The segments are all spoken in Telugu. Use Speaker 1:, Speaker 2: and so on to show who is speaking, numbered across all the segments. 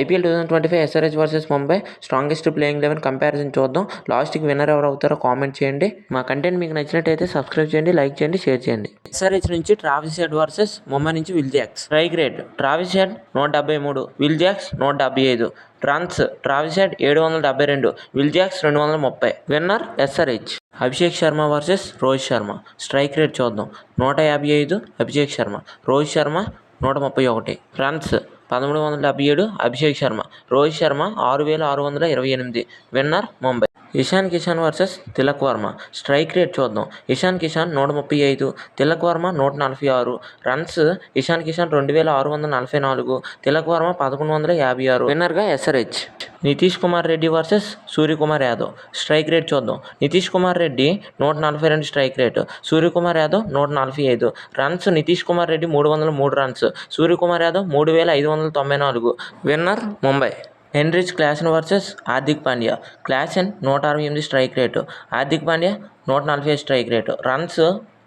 Speaker 1: IPL two thousand twenty five SRH versus Mumbai strongest playing eleven comparison చూద్దాం. లాస్ట్కి విన్నర్ ఎవరు అవుతారో కామెంట్ చేయండి. మా కంటెంట్ మీకు నచ్చినట్టయితే సబ్స్క్రైబ్ చేయండి లైక్ చేయండి షేర్ చేయండి. ఎస్ఆర్హెచ్ నుంచి ట్రావిస్ హెడ్ వర్సెస్ ముంబై నుంచి Will Jacks strike rate Travis Head నూట డెబ్బై మూడు విల్ జాక్స్ నూట డెబ్బై ఐదు. రన్స్ ట్రావిస్ హెడ్ ఏడు వందల డెబ్బై రెండు విల్ జాక్స్ రెండు వందల ముప్పై. Winner SRH Abhishek Sharma versus Rohit Sharma strike rate చూద్దాం. నూట యాభై ఐదు అభిషేక్ శర్మ రోహిత్ శర్మ నూట ముప్పై ఒకటి. రన్స్ పదమూడు వందల డెబ్బై ఏడు అభిషేక్ శర్మ రోహిత్ శర్మ ఆరు వేల ఆరు వందల ఇరవై ఎనిమిది winner Mumbai. Ishan Kishan versus Tilak Varma strike rate చూద్దాం. ఇషాన్ కిషాన్ నూట ముప్పై ఐదు తిలక్ వర్మ నూట నలభై ఆరు రన్స్ ఇషాన్ కిషాన్ రెండు వేల ఆరు వందల నలభై నాలుగు తిలక్ వర్మ పదకొండు వందల యాభై ఆరు విన్నర్గా SRH. Nitish Kumar Reddy versus Suryakumar Yadav. Strike rate చూద్దాం. నితీష్ కుమార్ రెడ్డి నూట నలభై రెండు స్ట్రైక్ రేట్. సూర్యకుమార్ యాదవ్ నూట నలభై ఐదు. రన్స్ నితీష్ కుమార్ రెడ్డి మూడు వందల మూడు రన్స్. సూర్యకుమార్ యాదవ్ మూడు వేల ఐదు వందల తొంభై నాలుగు. Winner Mumbai. Heinrich Klaasen versus Hardik Pandya. Klaasen నూట అరవై ఎనిమిది స్ట్రైక్ రేటు. హార్దిక్ పాండ్యా నూట నలభై ఐదు స్ట్రైక్ రేటు. రన్స్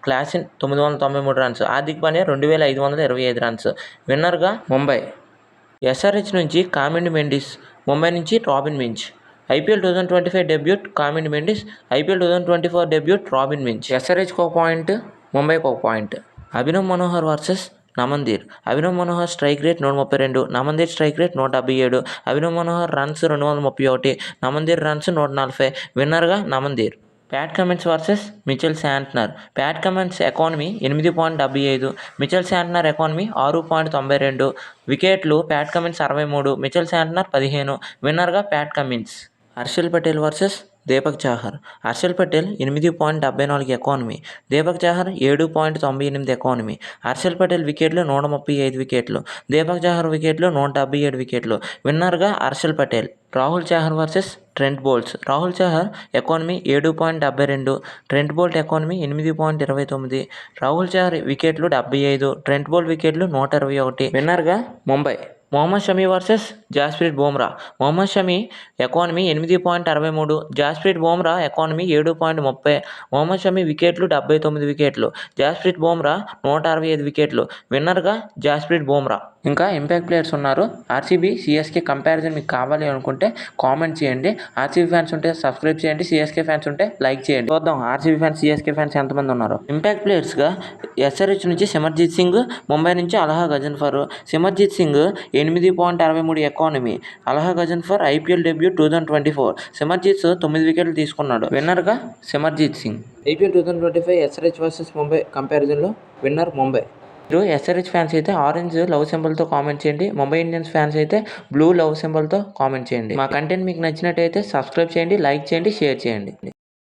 Speaker 1: క్లాసన్ తొమ్మిది వందల తొంభై మూడు రన్స్. హార్దిక్ పాండ్యా రెండు వేల ఐదు వందల ఇరవై ఐదు రన్స్. విన్నర్గా ముంబై. ఎస్ఆర్హెచ్ నుంచి కామెండ్ మెండిస్ ముంబై నుంచి Robin Minz. IPL two thousand twenty five debut Kamindu Mendis IPL two thousand twenty four debut Robin Minz. ఎస్ఆర్హెచ్కి ఒక పాయింట్ ముంబైకి ఒక point. Abhinav Manohar versus Naman Dhir. Abhinav Manohar strike rate నూట ముప్పై రెండు నమందీర్ స్ట్రైక్ రేట్ నూట డెబ్బై ఏడు. అభినవ్ మనోహర్ రన్స్ రెండు వందల ముప్పై ఒకటి నమందీర్ రన్స్ నూట నలభై. విన్నర్గా Naman Dhir. Pat Cummins versus Mitchell Santner. Pat Cummins economy ఎనిమిది పాయింట్ డెబ్బై ఐదు మిచెల్ శాంట్నర్ ఎకానమీ ఆరు పాయింట్ తొంభై రెండు వికెట్లు ప్యాట్ కమిన్స్ అరవై మూడు మిచెల్ శాంట్నర్ పదిహేను విన్నర్గా Pat Cummins Harshal Patel versus Deepak Chahar Harshal Patel ఎనిమిది పాయింట్ డెబ్బై నాలుగు ఎకానమీ దీపక్ చాహర్ ఏడు పాయింట్ తొంభై ఎనిమిది ఎకానమీ హర్షల్ పటేల్ వికెట్లు నూట ముప్పై ఐదు వికెట్లు దీపక్ చాహర్ వికెట్లు నూట డెబ్బై ఏడు వికెట్లు విన్నర్గా Harshal Patel. Rahul Chahar versus Trent Boults. Rahul Chahar economy ఏడు పాయింట్ డెబ్బై రెండు ట్రెంట్ బోల్ట్ ఎకానమీ ఎనిమిది పాయింట్ ఇరవై తొమ్మిది రాహుల్ చహర్ వికెట్లు డెబ్బై ఐదు ట్రెంట్ బోల్ట్ వికెట్లు నూట ఇరవై ఒకటి. విన్నర్గా ముంబై. మొహమ్మద్ షమీ వర్సెస్ జాస్ప్రీట్ బూమ్రా. మొహమ్మద్ షమీ ఎకానమీ ఎనిమిది పాయింట్ అరవై మూడు జాస్ప్రీట్ బోమ్రా ఎకానమీ ఏడు పాయింట్ ముప్పై మొహమ్మద్ షమి వికెట్లు డెబ్బై తొమ్మిది వికెట్లు జాస్ప్రీట్ బోమ్రా నూట అరవై ఐదు వికెట్లు. విన్నర్గా జాస్ప్రీట్ బూమ్రా. ఇంకా ఇంపాక్ట్ ప్లేయర్స్ ఉన్నారు. ఆర్సీబీ సిఎస్కే కంపారిజన్ మీకు కావాలి అనుకుంటే కామెంట్ చేయండి. ఆర్సీబీ ఫ్యాన్స్ ఉంటే సబ్స్క్రైబ్ చేయండి. సిఎస్కే ఫ్యాన్స్ ఉంటే లైక్ చేయండి. చూద్దాం ఆర్సీబీ ఫ్యాన్స్ సిఎస్కే ఫ్యాన్స్ ఎంతమంది ఉన్నారు? ఇంపాక్ట్ ప్లేయర్స్గా ఎస్ఆర్హెచ్ నుంచి సిమర్జిత్ సింగ్ ముంబై నుంచి అలహా గజన్ఫర్ సిమర్జిత్ సింగ్ ఎనిమిది పాయింట్ అరవై మూడు economy. Allah Ghazanfar IPL debut two thousand twenty four. Simarjeet తొమ్మిది వికెట్లు తీసుకున్నాడు. విన్నర్గా Simarjeet Singh. IPL two thousand twenty five SRH versus Mumbai కంపారిజన్లో winner Mumbai. మీరు ఎస్ఆర్హెచ్ ఫ్యాన్స్ అయితే ఆరెంజ్ లవ్ సింబల్తో కామెంట్ చేయండి. ముంబై ఇండియన్స్ ఫ్యాన్స్ అయితే బ్లూ లవ్ సింబల్తో కామెంట్ చేయండి. మా కంటెంట్ మీకు నచ్చినట్టయితే సబ్స్క్రైబ్ చేయండి లైక్ చేయండి షేర్ చేయండి.